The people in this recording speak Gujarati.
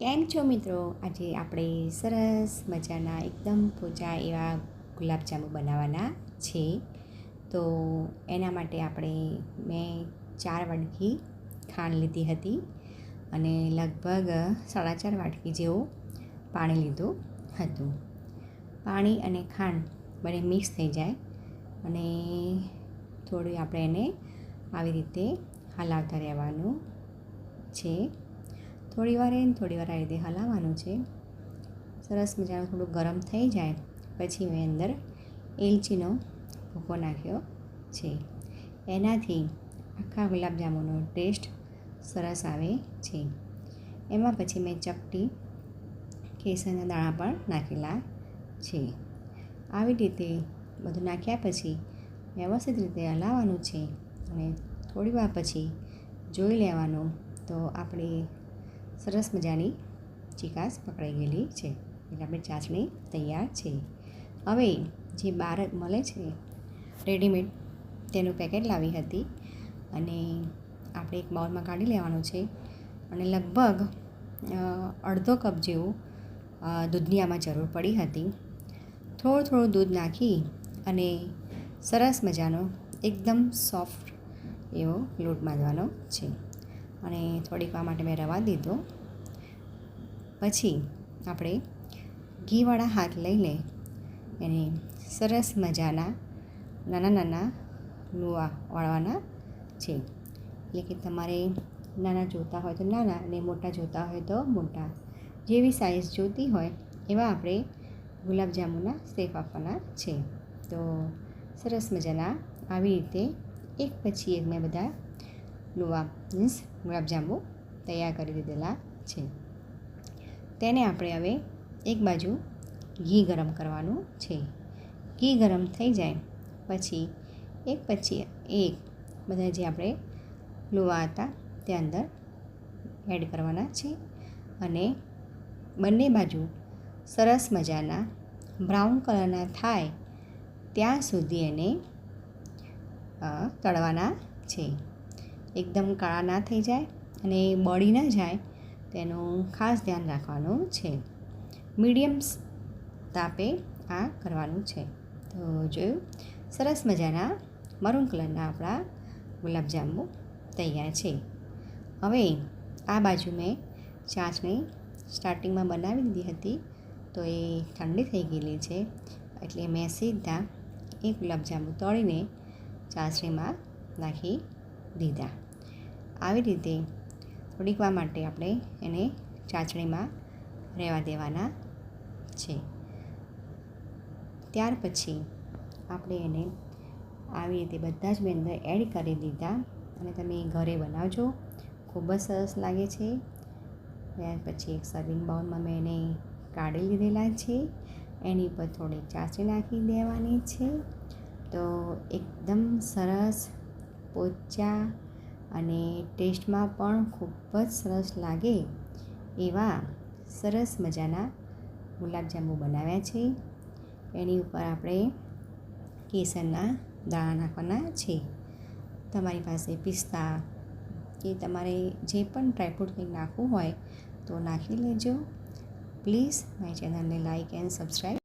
કેમ છો મિત્રો? આજે આપણે સરસ મજાના એકદમ પોચા એવા ગુલાબજાંબુ બનાવવાના છે. તો એના માટે આપણે મેં ચાર વાટકી ખાંડ લીધી હતી અને લગભગ સાડા ચાર વાટકી જેવું પાણી લીધું હતું. પાણી અને ખાંડ બંને મિક્સ થઈ જાય અને થોડી આપણે એને આવી રીતે હલાવતા રહેવાનું છે. થોડી વાર એને થોડી વાર આ રીતે હલાવવાનું છે. સરસ મજાનું થોડું ગરમ થઈ જાય પછી મેં અંદર એલચીનો ભૂકો નાખ્યો છે. એનાથી આખા ગુલાબજાંબુનો ટેસ્ટ સરસ આવે છે. એમાં પછી મેં ચપટી કેસરના દાણા પણ નાખેલા છે. આવી રીતે બધું નાખ્યા પછી વ્યવસ્થિત રીતે હલાવવાનું છે અને થોડી વાર પછી જોઈ લેવાનું તો આપણી સરસ મજાની ચિકાસ પકડાઈ ગયેલી છે. એટલે આપણે ચાસણી તૈયાર છે. હવે જે બાર મળે છે રેડીમેડ તેનું પેકેટ લાવી હતી અને આપણે એક બાઉલમાં કાઢી લેવાનું છે. અને લગભગ અડધો કપ જેવું દૂધની આમાં જરૂર પડી હતી. થોડું થોડું દૂધ નાખી અને સરસ મજાનો, એકદમ સોફ્ટ એવો લોટ બાંધવાનો છે. અને થોડીક વાર માટે મેં રવા દીધો. પછી આપણે ઘીવાળા હાથ લઈને એને સરસ મજાના નાના નાના લુઆ વાળવાના છે. એટલે કે તમારે નાના જોતા હોય તો નાના અને મોટા જોતા હોય તો મોટા. જેવી સાઇઝ જોતી હોય એવા આપણે ગુલાબજાંબુના શેપ આપવાના છે. તો સરસ મજાના આવી રીતે એક પછી એક મેં બધા લુવા મીન્સ ગુલાબજાંબુ તૈયાર કરી દીધેલા છે. તેને આપણે હવે એક બાજુ ઘી ગરમ કરવાનું છે. ઘી ગરમ થઈ જાય પછી એક પછી એક બધા જે આપણે લુવા હતા તે અંદર એડ કરવાના છે અને બંને બાજુ સરસ મજાના બ્રાઉન કલરના થાય ત્યાં સુધી એને તળવાના છે. એકદમ કાળા ના થઈ જાય અને બળી ન જાય, તેનું ખાસ ધ્યાન રાખવાનું છે. મીડિયમ તાપે આ કરવાનું છે. તો જોયું? સરસ મજાના મરૂન કલરના આપણા ગુલાબજાંબુ તૈયાર છે. હવે આ બાજુ મેં ચાસણી સ્ટાર્ટિંગમાં બનાવી દીધી હતી, તો એ ઠંડી થઈ ગયેલી છે, એટલે મેં સીધા એ ગુલાબજાંબુ તળીને ચાસણીમાં નાખી દીધા આવી રીતે થોડીક વાર માટે આપણે એને ચાસણીમાં રહેવા દેવાના છે. ત્યાર પછી આપણે એને આવી રીતે બધા જ મેં અંદર એડ કરી દીધા અને તમે ઘરે બનાવજો. ખૂબ જ સરસ લાગે છે. ત્યાર પછી એક સર્વિંગ બાઉલમાં મેં એને કાઢી લીધેલા છે. એની ઉપર થોડી ચાસણી નાખી દેવાની છે. તો એકદમ સરસ પોચા અને ટેસ્ટમાં પણ ખૂબ જ સરસ લાગે એવા સરસ મજાના ગુલાબજાંબુ બનાવ્યા છે. એની ઉપર આપણે કેસરના દાણા નાખવાના છે. તમારી પાસે પિસ્તા કે તમારે જે પણ ડ્રાયફ્રૂટ કંઈક નાખવું હોય તો નાખી લેજો. પ્લીઝ મારી ચેનલને લાઇક એન્ડ સબસ્ક્રાઈબ